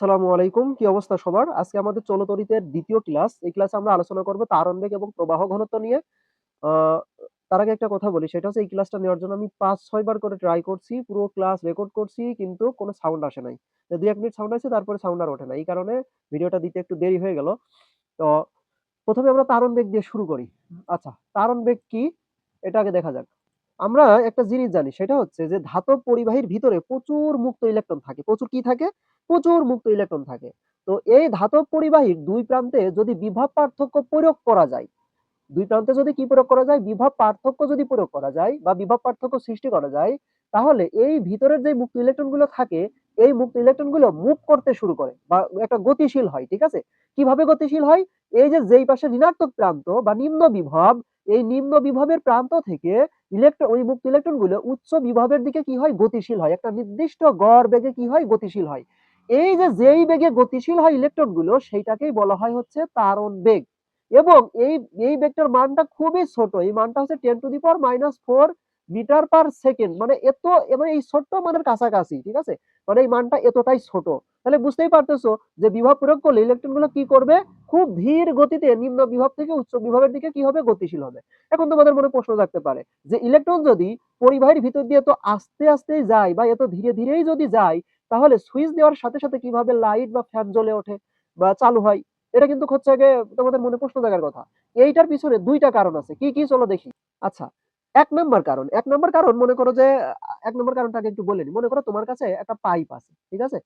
আসসালামু আলাইকুম, কি অবস্থা সবার? আজকে আমাদের চলতরিতের দ্বিতীয় ক্লাস। এই ক্লাসে আমরা আলোচনা করব তারণ বেগ এবং প্রবাহ ঘনত্ব নিয়ে। তার আগে একটা কথা বলি, সেটা হচ্ছে এই ক্লাসটা নেওয়ার জন্য আমি পাঁচ, ছয় বার করে ট্রাই করছি, পুরো ক্লাস রেকর্ড করছি, কিন্তু কোনো সাউন্ড আসে নাই। দুই, এক মিনিট সাউন্ড আসে, তারপরে সাউন্ড আর ওঠে না। এই কারণে ভিডিওটা দিতে একটু দেরি হয়ে গেল। তো প্রথমে আমরা তারণ বেগ দিয়ে শুরু করি। আচ্ছা তারণ বেগ কি? এটা আগে দেখা যাক। আমরা একটা জিনিস জানি, সেটা হচ্ছে যে ধাতব পরিবাহীর ভিতরে প্রচুর মুক্ত ইলেকট্রন থাকে। প্রচুর কি থাকে? প্রচুর মুক্ত ইলেকট্রন থাকে। তো এই ধাতব পরিবাহীর দুই প্রান্তে যদি বিভব পার্থক্য প্রয়োগ করা যায়, দুই প্রান্তে যদি কি প্রয়োগ করা যায়? বিভব পার্থক্য যদি প্রয়োগ করা যায় বা বিভব পার্থক্য সৃষ্টি করা যায়, তাহলে এই ভিতরের যে মুক্ত ইলেকট্রনগুলো থাকে, এই মুক্ত ইলেকট্রনগুলো মুভ করতে শুরু করে বা একটা গতিশীল হয়, ঠিক আছে? কীভাবে গতিশীল হয়? এই যে যেই পাশে ঋণাত্মক প্রান্ত বা নিম্ন বিভব এই নিম্ন বিভবের প্রান্ত থেকে ইলেকট্রন ওই মুক্ত ইলেকট্রনগুলো উচ্চ বিভবের দিকে কি হয়? গতিশীল হয়। একটা নির্দিষ্ট গড় বেগে কি হয়? গতিশীল হয়। এই যে যেই বেগে গতিশীল হয় ইলেকট্রনগুলো সেইটাকেই বলা হয় হচ্ছে তারণ বেগ। এবং এই এই বেগটার মানটা খুবই ছোট। এই মানটা হচ্ছে ten to the power minus four metre per second মানে এত মানে এই ছোট্ট মানের কাছাকাছি, ঠিক আছে? মানে এই মানটা এতটাই ছোট। তাহলে বুঝতেই পারতেছো যে বিভব প্রয়োগ করলে ইলেকট্রনগুলো কি করবে? খুব ধীর গতিতে নিম্ন বিভব থেকে উচ্চ বিভবের দিকে কি হবে? গতিশীল হবে। এখন তোমাদের মনে প্রশ্ন থাকতে পারে যে ইলেকট্রন যদি পরিবাহীর ভিতর দিয়ে তো আস্তে আস্তে যায় বা এত ধীরে ধীরেই যদি যায়, তাহলে সুইচ দেওয়ার সাথে সাথে কীভাবে লাইট বা ফ্যান জ্বলে ওঠে বা চালু হয়? এটা কিন্তু হচ্ছে আগে তোমাদের মনে প্রশ্ন থাকার কথা। এইটার পিছনে দুইটা কারণ আছে। কি কি চলো দেখি। আচ্ছা এক নম্বর কারণ। এক নম্বর কারণ মনে করো যে, এক নম্বর কারণটাকে একটু বলে নি। মনে করো তোমার কাছে একটা পাইপ আছে, ঠিক আছে?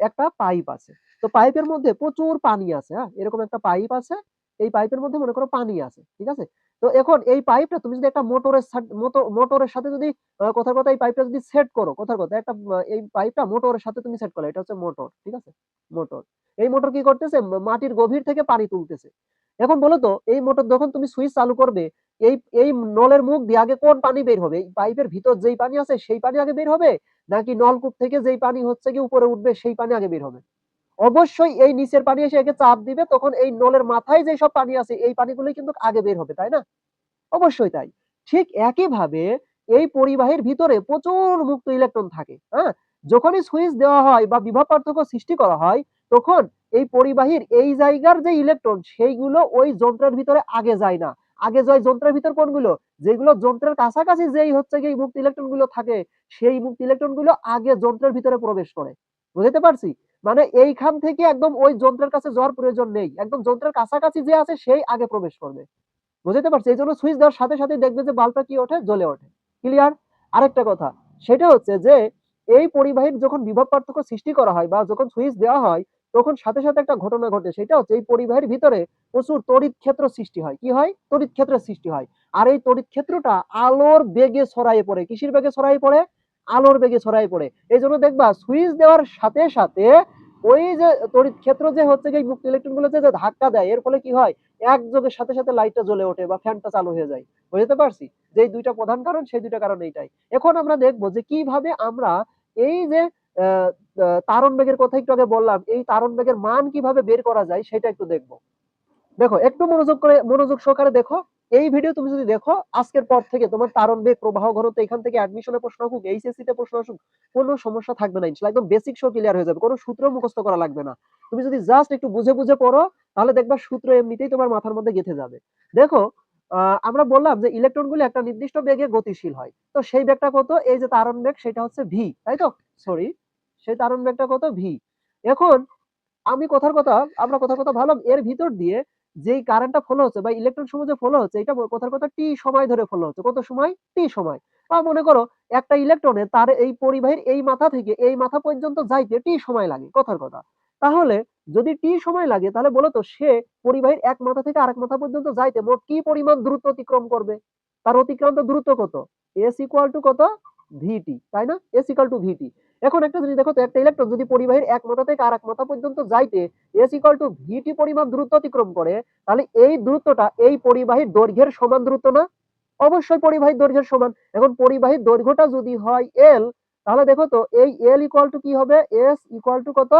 একটা পাইপ আছে। তো পাইপের মধ্যে প্রচুর পানি আছে হ্যাঁ? এরকম একটা পাইপ আছে, এই পাইপের মধ্যে মনে করো পানি আছে, ঠিক আছে? তো এখন এই পাইপটা তুমি যদি একটা মোটরের মোটরের সাথে যদি কথার কথা এই পাইপটা যদি সেট করো, কথার কথা, একটা এই পাইপটা মোটরের সাথে তুমি সেট করো, এটা হচ্ছে মোটর, ঠিক আছে? মোটর। এই মোটর কি করতেছে? মাটির গভীর থেকে পানি তুলতেছে। এখন বলো তো, এই মোটর যখন তুমি সুইচ চালু করবে, এই এই নলের মুখ দিয়ে আগে কোন পানি বের হবে? পাইপের ভিতর যেই পানি আছে, সেই পানি আগে বের হবে? নাকি নলকূপ থেকে যেই পানি হচ্ছে কি উপরে উঠবে, সেই পানি আগে বের হবে? অবশ্যই এই নিচের পানি এসে একে চাপ দিবে, তখন এই নলের মাথায় যে সব পানি আছে, এই পানিগুলোই কিন্তু আগে বের হবে, তাই না? অবশ্যই তাই। ঠিক একইভাবে এই পরিবাহীর ভিতরে প্রচুর মুক্ত ইলেকট্রন থাকে হ্যাঁ? যখনই সুইচ দেওয়া হয় বা বিভব পার্থক্য সৃষ্টি করা হয়, তখন এই পরিবাহীর এই জায়গার যে ইলেকট্রন সেইগুলো ওই যন্ত্রের ভিতরে আগে যায় না। আগে যায় যন্ত্রের ভিতর কোনগুলো? যেগুলো যন্ত্রের কাছাকাছি যেই হচ্ছে কি মুক্ত ইলেকট্রনগুলো থাকে, সেই মুক্ত ইলেকট্রনগুলো আগে যন্ত্রের ভিতরে প্রবেশ করে। বুঝতে পারছি? মানে এইখান থেকে একদম ওই যন্ত্রের কাছে যাওয়ার প্রয়োজন নেই। একদম যন্ত্রের কাছাকাছি যে আছে সেই আগে প্রবেশ করবে। বুঝতে পারছি? এই জন্য সুইচ দেওয়ার সাথে সাথে দেখবে যে বাল্বটা কি ওঠে? জ্বলে ওঠে। ক্লিয়ার আরেকটা কথা, সেটা হচ্ছে যে এই পরিবাহীর যখন বিভব পার্থক্য সৃষ্টি করা হয় বা যখন সুইচ দেওয়া হয়, তখন সাথে সাথে একটা ঘটনা ঘটে। সেটা হচ্ছে এই পরিবাহীর ভিতরে প্রচুর তড়িৎ ক্ষেত্র সৃষ্টি হয়। কি হয়? তড়িৎ ক্ষেত্রের সৃষ্টি হয়। আর এই তড়িৎ ক্ষেত্রটা আলোর বেগে ছড়াইয়ে পড়ে। কিসের বেগে ছড়াইয়ে পড়ে? আলোর বেগে ছড়াইয়ে পড়ে। এই জন্য দেখবা সুইচ দেওয়ার সাথে সাথে ওই যে তড়িৎ ক্ষেত্র যে হচ্ছে কি মুক্ত ইলেকট্রনগুলো যে ধাক্কা দেয়, এর ফলে কি হয়? একযোগে সাথে সাথে লাইটটা জ্বলে ওঠে বা ফ্যানটা চালু হয়ে যায়। বুঝতে পারছি? যে দুইটা প্রধান কারণ, সেই দুইটা কারণ এইটাই। এখন আমরা দেখব যে কীভাবে আমরা এই যে তারণ বেগের কথা একটু আগে বললাম, এই তারণ বেগের মান কীভাবে বের করা যায় সেটা একটু দেখব। দেখো, একটু মনোযোগ করে, মনোযোগ সহকারে দেখো। এই ভিডিও তুমি যদি দেখো, আজকের পর থেকে তোমার তারণ বেগ, প্রবাহ ঘনত্ব, এখান থেকে অ্যাডমিশনে প্রশ্ন আসুক এইচএসসি তে প্রশ্ন আসুক, কোনো সমস্যা থাকবে না ইনশাআল্লাহ একদম বেসিক সব ক্লিয়ার হয়ে যাবে, কোনো সূত্র মুখস্থ করা লাগবে না। তুমি যদি জাস্ট একটু বুঝে বুঝে পড়ো, তাহলে দেখবা সূত্র এমনিতেই তোমার মাথার মধ্যে গেঁথে যাবে। দেখো আমরা বললাম যে ইলেকট্রনগুলো একটা নির্দিষ্ট বেগে গতিশীল হয়। তো সেই বেগটা কত? এই যে তারণ বেগ, সেটা হচ্ছে ভি তাই তো? সরি সেই তারণ বেগটা কত? ভি এখন, আমি কথার কথা, আমরা কথার কথা ভাবলাম, এর ভিতর দিয়ে যেই কারেন্টটা ফলো হচ্ছে বা ইলেকট্রন সমূহ যে ফলো হচ্ছে, এটা কথার কথা টি সময় ধরে ফলো হচ্ছে। কত সময়? টি সময়। বা মনে করো একটা ইলেকট্রনে তার এই পরিবাহীর এই মাথা থেকে এই মাথা পর্যন্ত যাইতে টি সময় লাগে, কথার কথা। তাহলে যদি টি সময় লাগে, তাহলে বলো তো সে পরিবাহীর এক মাথা থেকে আরেক মাথা পর্যন্ত যাইতে মোট কি পরিমাণ দ্রুত অতিক্রম করবে? তার অতিক্রান্ত দূরত্ব কত? এস ইকুয়াল টু কত? ভিটি তাই না? এস ইকুয়াল টু ভিটি এখন একটা জিনিস দেখো একটা ইলেকট্রন যদি পরিবাহীর এক মাথা থেকে আরেক মাথা পর্যন্ত যাইতে এস ইকুয়াল টু ভিটি পরিমাণ দূরত্ব অতিক্রম করে, তাহলে এই দূরত্বটা এই পরিবাহীর দৈর্ঘ্যের সমান দূরত্ব না? অবশ্যই পরিবাহীর দৈর্ঘ্যের সমান। এখন পরিবাহীর দৈর্ঘ্যটা যদি হয় এল তাহলে দেখো তো, এই এল ইকুয়াল টু কি হবে? এস ইকুয়াল টু কত?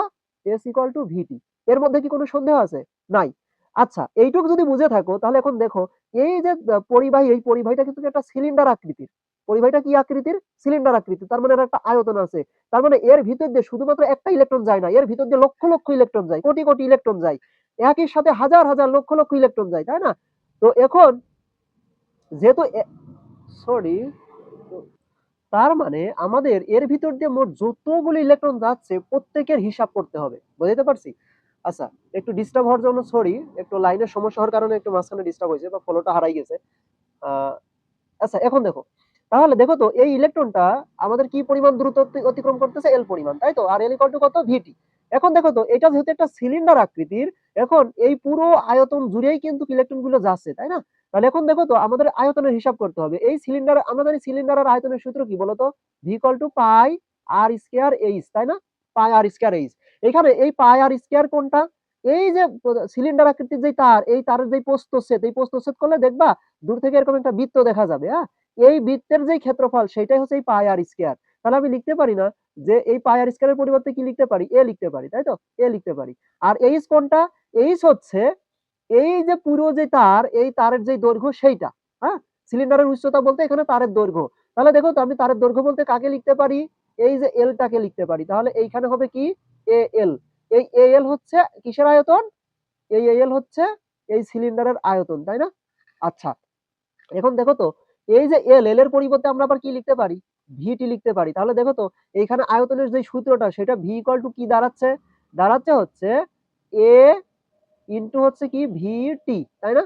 এস ইকুয়াল টু ভিটি এর মধ্যে কি কোনো সন্দেহ আছে? নাই। আচ্ছা এইটুকু যদি বুঝে থাকো, তাহলে এখন দেখো, এই যে পরিবাহী, এই পরিবাহীটা কিন্তু একটা সিলিন্ডার আকৃতির। পরিবাহীটা কি আকৃতির? সিলিন্ডার আকৃতি তার মানে একটা আয়তন আছে। তার মানে এর ভিতর দিয়ে শুধুমাত্র একটা ইলেকট্রন যায় না, এর ভিতর দিয়ে লক্ষ লক্ষ ইলেকট্রন যায়, কোটি কোটি ইলেকট্রন যায়। একই সাথে হাজার হাজার লক্ষ লক্ষ ইলেকট্রন যায়, তাই না? তো এখন যেহেতু সরি তার মানে আমাদের এর ভিতর দিয়ে মোট যতগুলো ইলেকট্রন যাচ্ছে, প্রত্যেকের হিসাব করতে হবে। বুঝতে পারছি? আচ্ছা একটু ডিস্টার্ব হওয়ার জন্য সরি একটু লাইনের সমস্যা হওয়ার কারণে একটু মাঝখানে ডিস্টার্ব হয়েছে বা ফলোটা হারাই গেছে। আচ্ছা এখন দেখো। তাহলে দেখো তো, এই ইলেকট্রনটা আমাদের কি পরিমাণ দ্রুত অতিক্রম করতেছে? এল পরিমাণ, তাই তো? আর এল ইকুয়াল টু কত? ভিটি এখন দেখো তো, এটা যেহেতু একটা সিলিন্ডার আকৃতির, এখন এই পুরো আয়তন জুড়েই কিন্তু ইলেকট্রনগুলো যাচ্ছে, তাই না? তাহলে এখন দেখো তো, আমাদের আয়তনের হিসাব করতে হবে। এই সিলিন্ডার আমরা জানি সিলিন্ডারের আয়তনের সূত্র কি বলতো? V equal to pi R square H তাই না? পাই আর স্কয়ার এইচ এখানে এই পাই আর স্কয়ার কোনটা এই যে সিলিন্ডার আকৃতির যে তার, এই তারের যে প্রস্থচ্ছেদ এই প্রস্থচ্ছেদ করলে দেখবা, দূর থেকে এরকম একটা বৃত্ত দেখা যাবে হ্যাঁ? এই বৃত্তের যে ক্ষেত্রফল সেটাই হচ্ছে এই পাই আর স্কয়ার। তাহলে আমি লিখতে পারি না যে এই পাই আর স্কয়ারের পরিবর্তে কি লিখতে পারি? এ লিখতে পারি, তাই তো? এ লিখতে পারি। আর এইচ কোনটা এইচ হচ্ছে এই যে পুরো যে তার, এই তারের যে দৈর্ঘ্য সেইটা হ্যাঁ? সিলিন্ডারের উচ্চতা বলতে এখানে তারের দৈর্ঘ্য। তাহলে দেখো তো আমি তারের দৈর্ঘ্য বলতে কাকে লিখতে পারি? এই যে এলটাকে লিখতে পারি। তাহলে এইখানে হবে কি? এ এল এই এ এল হচ্ছে কিসের আয়তন? এই এল হচ্ছে এই সিলিন্ডারের আয়তন, তাই না? আচ্ছা। এখন দেখো তো এই যে এল এল এর পরিবর্তে আমরা আবার কি লিখতে পারি? ভিটি লিখতে পারি। তাহলে দেখো তো, এইখানে আয়তনের যে সূত্রটা, সেটা ভি ইকুয়াল টু কি দাঁড়াচ্ছে? দাঁড়াচ্ছে হচ্ছে এ ইন্টু হচ্ছে কি ভিটি তাই না?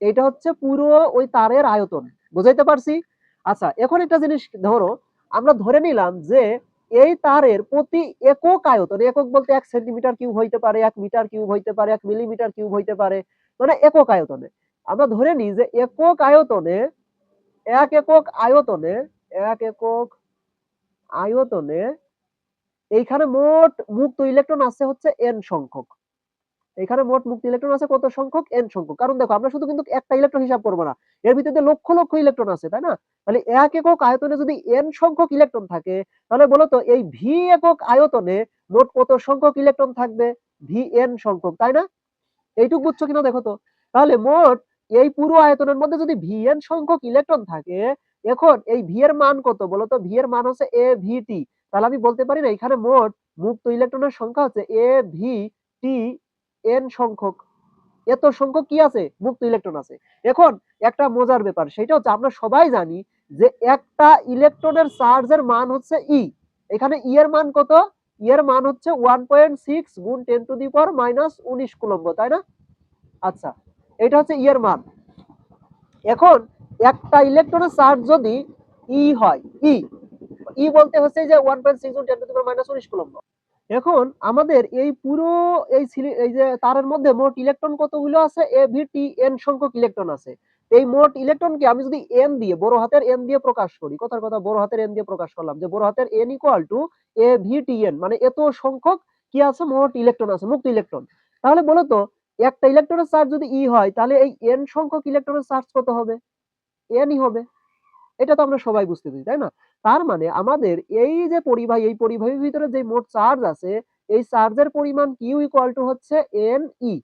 এটা হচ্ছে পুরো ওই তারের আয়তন। বুঝাইতে পারছি? আচ্ছা এখন একটা জিনিস ধরো, আমরা ধরে নিলাম যে এই তারের প্রতি একক আয়তন, একক বলতে এক সেন্টিমিটার কিউব হইতে পারে, এক মিটার কিউব হইতে পারে, এক মিলিমিটার কিউব হইতে পারে মানে একক আয়তনে। আমরা ধরে নিই যে একক আয়তনে এক একক আয়তনে, এক একক আয়তনে এইখানে মোট মুক্ত ইলেকট্রন আছে হচ্ছে এন সংখ্যক। এখানে মোট মুক্ত ইলেকট্রন আছে কত সংখ্যক? এন সংখ্যক। কারণ দেখো, আমরা শুধু কিন্তু একটা ইলেকট্রন হিসাব করব না। এর ভিতরে লক্ষ লক্ষ ইলেকট্রন আছে, তাই না? তাহলে এক একক আয়তনে যদি এন সংখ্যক ইলেকট্রন থাকে, তাহলে বলো তো এই ভি একক আয়তনে মোট কত সংখ্যক ইলেকট্রন থাকবে? ভি এন সংখ্যক, তাই না? এইটুকু বুঝছ কিনা দেখো তো? তাহলে মোট এই পুরো আয়তনের মধ্যে যদি ভি এন সংখ্যক ইলেকট্রন থাকে, এখন এই ভি এর মান কত বলতো? ভি এর মান হচ্ছে এ ভি টি তাহলে আমি বলতে পারি না, এখানে মোট মুক্ত ইলেকট্রনের সংখ্যা হচ্ছে এ ভি টি এন সংখ্যক। এত সংখ্যক কি আছে? মুক্ত ইলেকট্রন আছে। এখন একটা মজার ব্যাপার, সেটা হচ্ছে আমরা সবাই জানি যে একটা ইলেকট্রনের চার্জের মান হচ্ছে ই এখানে ই এর মান কত? ই এর মান হচ্ছে ওয়ান পয়েন্ট সিক্স গুণ ten to the power minus উনিশ কুলম্ব, তাই না? আচ্ছা এটা হচ্ছে ই এর মান এখন একটা ইলেকট্রনের চার্জ যদি ই হয় ই ই বলতে হচ্ছে যে one point six ten to minus উনিশ কুলম্ব এখন আমাদের এই পুরো এই এই যে তারের মধ্যে মোট ইলেকট্রন কতগুলো আছে? এ ভি টি এন সংখ্যক ইলেকট্রন আছে। এই মোট ইলেকট্রনকে আমি যদি এন দিয়ে, বড় হাতের এন দিয়ে প্রকাশ করি, কথার কথা বড় হাতের এন দিয়ে প্রকাশ করলাম, যে বড় হাতের N equal to A V T N মানে এত সংখ্যক কি আছে? মোট ইলেকট্রন আছে, মুক্ত ইলেকট্রন তাহলে বলো তো একটা ইলেকট্রনের চার্জ যদি ই হয়, তাহলে এই এন সংখ্যক ইলেকট্রনের চার্জ কত হবে? এনই হবে। এটা তো আমরা সবাই বুঝতে পারি, তাই না? তার মানে আমাদের এই যে পরিবাহী, এই পরিবাহীর ভিতরে যে মোট চার্জ আছে, এই চার্জের পরিমাণ কিউ ইকুয়াল টু হচ্ছে এন ই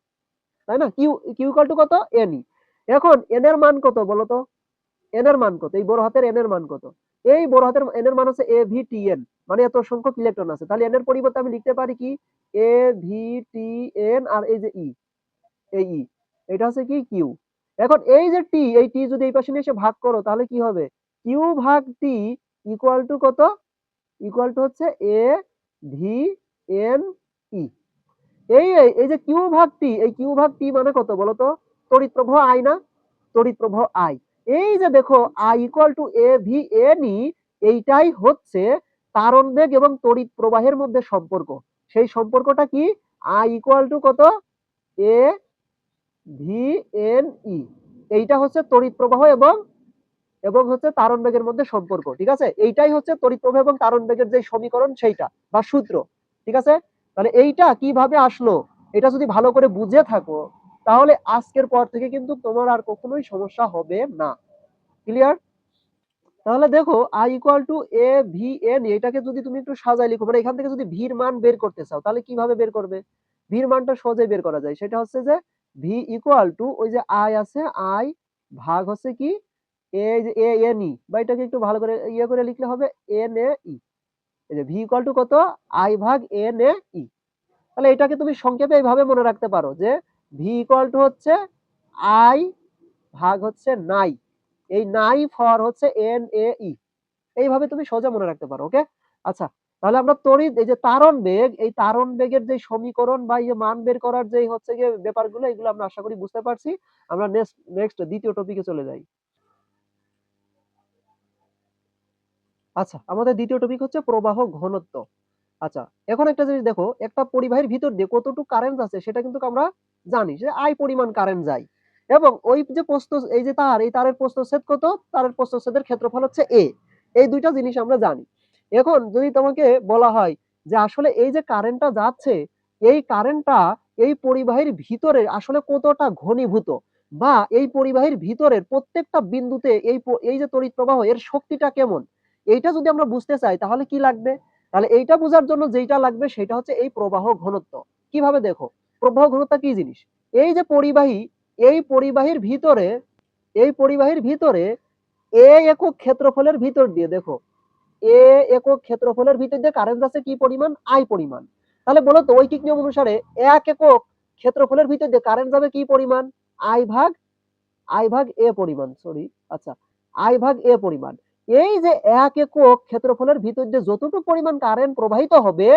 তাই না? কিউ কিউ ইকুয়াল টু কত? এন ই এখন এন এর মান কত বলো তো? এন এর মান কত? এই বড় হাতের এন এর মান কত? এই বড় হাতের এন এর মান হচ্ছে এ ভি টি এন মানে এত সংখ্যক ইলেকট্রন আছে। তাহলে এন এর পরিবর্তে আমি লিখতে পারি কি? এ ভি টি এন আর এই যে ই এই এটা হচ্ছে কি কিউ। এখন এই যে টি, এই টি যদি এই পাশে এসে ভাগ করো, তাহলে কি হবে? কিউ ভাগ টি ইকুয়াল টু কত? ইকুয়াল টু হচ্ছে এ ভি এন ই। এই- এই যে কিউ ভাগ টি, এই কিউ ভাগ টি মানে কত বলো তো তড়িৎ প্রবাহ আই না? তড়িৎ প্রবাহ আই। এই যে দেখো I equal to A V N E, এইটাই হচ্ছে তারণ বেগ এবং তড়িৎ প্রবাহের মধ্যে সম্পর্ক। সেই সম্পর্কটা কি? আই ইকুয়াল টু কত? এ ভি এন ই এইটা হচ্ছে তড়িৎ প্রবাহ এবং এবং হচ্ছে তারণ বেগের মধ্যে সম্পর্ক, ঠিক আছে? এইটাই হচ্ছে তড়িৎ প্রবাহ এবং তারণ বেগের যে সমীকরণ সেইটা, বা সূত্র, ঠিক আছে? তাহলে এইটা কীভাবে আসলো? এটা যদি ভালো করে বুঝে থাকো, তাহলে আজকের পর থেকে কিন্তু তোমার আর কখনোই সমস্যা হবে না। ক্লিয়ার তাহলে দেখো I equal to A V N এটাকে যদি তুমি একটু সাজাই লিখো মানে এখান থেকে যদি ভির মান বের করতে চাও, তাহলে কীভাবে বের করবে? ভির মানটা সহজেই বের করা যায়। সেটা হচ্ছে যে ভি ইকুয়াল টু ওই যে আই আছে আই ভাগ হচ্ছে কি? যে এ এন ই বা এটাকে একটু ভালো করে ইয়ে করে লিখলে হবে এন এ ই এই যে ভি ইকুয়াল টু কত? আই ভাগ এন এ ই তাহলে এটাকে তুমি সংক্ষেপে এইভাবে মনে রাখতে পারো যে ভি ইকুয়াল টু হচ্ছে আই ভাগ হচ্ছে নাই। এই নাই ফর হচ্ছে এন এ ই এইভাবে তুমি সোজা মনে রাখতে পারো ওকে আচ্ছা তাহলে আমরা তড়িৎ এই যে তারণ বেগ, এই তারণ বেগের যে সমীকরণ বা এই যে মান বের করার যে হচ্ছে গিয়ে ব্যাপারগুলো, এগুলো আমরা আশা করি বুঝতে পারছি। আমরা নেক্সট নেক্সট দ্বিতীয় টপিকে চলে যাই। আচ্ছা আমাদের দ্বিতীয় টপিক হচ্ছে প্রবাহ ঘনত্ব। আচ্ছা এখন একটা জিনিস দেখো, একটা পরিবাহীর ভিতর দিয়ে কতটুকু কারেন্ট আছে, সেটা কিন্তু আমরা জানি যে আই পরিমাণ কারেন্ট যায়। এবং ওই যে প্রস্থ, এই যে তার, এই তারের প্রস্থচ্ছেদ কত? তারের প্রস্থচ্ছেদের ক্ষেত্রফল হচ্ছে এ এই দুইটা জিনিস আমরা জানি। এখন যদি তোমাকে বলা হয় যে আসলে এই যে কারেন্টটা যাচ্ছে, এই কারেন্টটা এই পরিবাহীর ভিতরে আসলে কতটা ঘনীভূত? বা এই পরিবাহীর ভিতরের প্রত্যেকটা বিন্দুতে এই এই যে তড়িৎ প্রবাহ, এর শক্তিটা কেমন? এইটা যদি আমরা বুঝতে চাই, তাহলে কি লাগবে? তাহলে এইটা বোঝার জন্য যেটা লাগবে, সেটা হচ্ছে এই প্রবাহ ঘনত্ব। কীভাবে দেখো? প্রবাহ ঘনত্ব কি জিনিস? এই যে পরিবাহী, এই পরিবাহীর ভিতরে, এই পরিবাহীর ভিতরে এ একক ক্ষেত্রফলের ভিতর দিয়ে দেখো এ একক ক্ষেত্রফলের ভিতর দিয়ে কারেন্ট আছে কি পরিমাণ? আই পরিমাণ। তাহলে বলো তো, ঐকিক নিয়ম অনুসারে এক একক ক্ষেত্রফলের ভিতর দিয়ে কারেন্ট যাবে কি পরিমাণ? আই ভাগ আই ভাগ এ পরিমাণ সরি আচ্ছা আই ভাগ এ পরিমাণ। এই যে এক একক ক্ষেত্রফলের ভিতর দিয়ে যতটুকু পরিমাণ কারেন্ট প্রবাহিত হবে,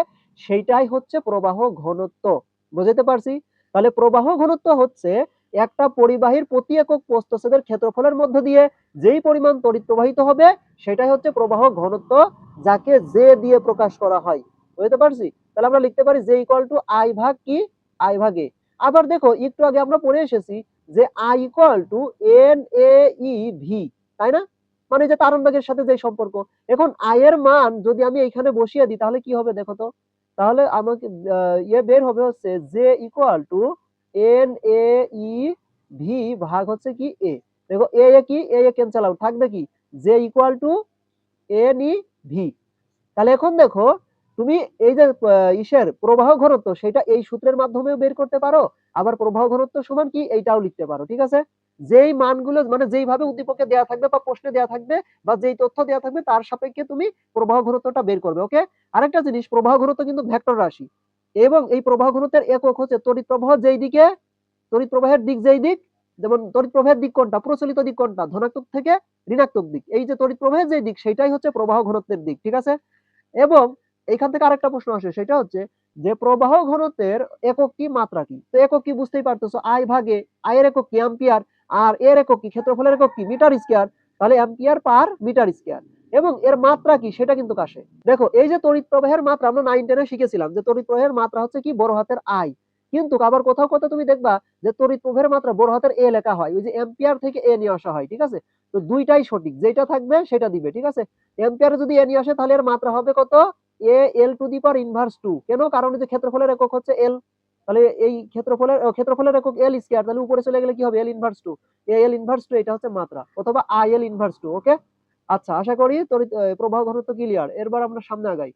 সেইটাই হচ্ছে প্রবাহ ঘনত্ব। বুঝতে পারছি? তাহলে প্রবাহ ঘনত্ব হচ্ছে একটা পরিবাহীর প্রতি একক প্রস্থচ্ছেদের ক্ষেত্রফলের মধ্য দিয়ে যেই পরিমাণ তড়িৎ প্রবাহিত হবে, সেটাই হচ্ছে প্রবাহ ঘনত্ব, যাকে জে দিয়ে প্রকাশ করা হয়। বুঝতে পারছি? তাহলে আমরা লিখতে পারি জে ইকুয়াল টু আই ভাগ কি? আই ভাগ আবার দেখো, একটু আগে আমরা পড়ে এসেছি যে I equal to N A E V তাই না? মানে যে তারণ বেগের সাথে যে সম্পর্ক। এখন আই এর মান যদি আমি এখানে বসিয়ে দিই, তাহলে কি হবে দেখো তো? তাহলে আমাকে ইয়ে বের হবে হচ্ছে J equal to N A E V ভাগ হচ্ছে কি এ দেখো এ এ কি? এ এ ক্যান্সেল আউট থাকবে কি? J equal to N E V তাহলে এখন দেখো, তুমি এই যে ইসের প্রবাহ ঘনত্ব, সেটা এই সূত্রের মাধ্যমেও বের করতে পারো। আবার প্রবাহ ঘনত্ব সমান কি? এইটাও লিখতে পারো, ঠিক আছে? যেই মানগুলো মানে যেইভাবে উদ্দীপকে দেওয়া থাকবে বা প্রশ্নে দেওয়া থাকবে বা যেই তথ্য দেওয়া থাকবে, তার সাপেক্ষে তুমি প্রবাহ ঘনত্বটা বের করবে, ওকে? আরেকটা জিনিস, প্রবাহ ঘনত্ব কিন্তু ভেক্টর রাশি। এবং এই প্রবাহ ঘনত্বের একক হচ্ছে তড়িৎ প্রবাহ যেই দিকে, তড়িৎ প্রবাহের দিক যেই দিক, যেমন তড়িৎ প্রবাহের দিক কোনটা? প্রচলিত দিক কোনটা? ধনাত্মক থেকে ঋণাত্মক দিক। এই যে তড়িৎ প্রবাহের যে দিক সেটাই হচ্ছে প্রবাহ ঘনত্বের দিক, ঠিক আছে? এবং এইখান থেকে আরেকটা প্রশ্ন আসে, সেটা হচ্ছে যে প্রবাহ ঘনত্বের একক কি, মাত্রা কি? তো একক কি বুঝতেই পারতেছো? আই ভাগে আই এর একক কি অ্যাম্পিয়ার আর এর একক কি? ক্ষেত্রফলের একক কি? মিটার স্কয়ার তাহলে অ্যাম্পিয়ার পার মিটার স্কয়ার এবং এর মাত্রা কি সেটা কিন্তু কাশে। দেখো, এই যে তড়িৎ প্রবাহের মাত্রা, আমরা নাইন টেনে শিখেছিলাম যে তড়িৎ প্রবাহের মাত্রা হচ্ছে কি? বড় হাতের আই। কিন্তু আবার কোথাও কোথাও তুমি দেখবা যে তড়িৎ প্রবাহের মাত্রা বড় হাতের এ লেখা হয়। ওই যে অ্যাম্পিয়ার থেকে এ নিয়ে আসা হয়, ঠিক আছে? তো দুইটাই সঠিক। যেটা থাকবে সেটা দিবে, ঠিক আছে? অ্যাম্পিয়ারে যদি এ নিয়ে আসে, তাহলে এর মাত্রা হবে কত? A L to the power inverse two কেন? কারণ যে ক্ষেত্রফলের একক হচ্ছে এল তাহলে এই ক্ষেত্রফলের ক্ষেত্রফলের একক এল স্কয়ার তাহলে উপরে চলে গেলে কি হবে? L inverse two A L inverse two এটা হচ্ছে মাত্রা। অথবা I L inverse two okay আচ্ছা আশা করি তড়িৎ প্রবাহ ঘনত্ব ক্লিয়ার এরবার আমরা সামনে আগাই।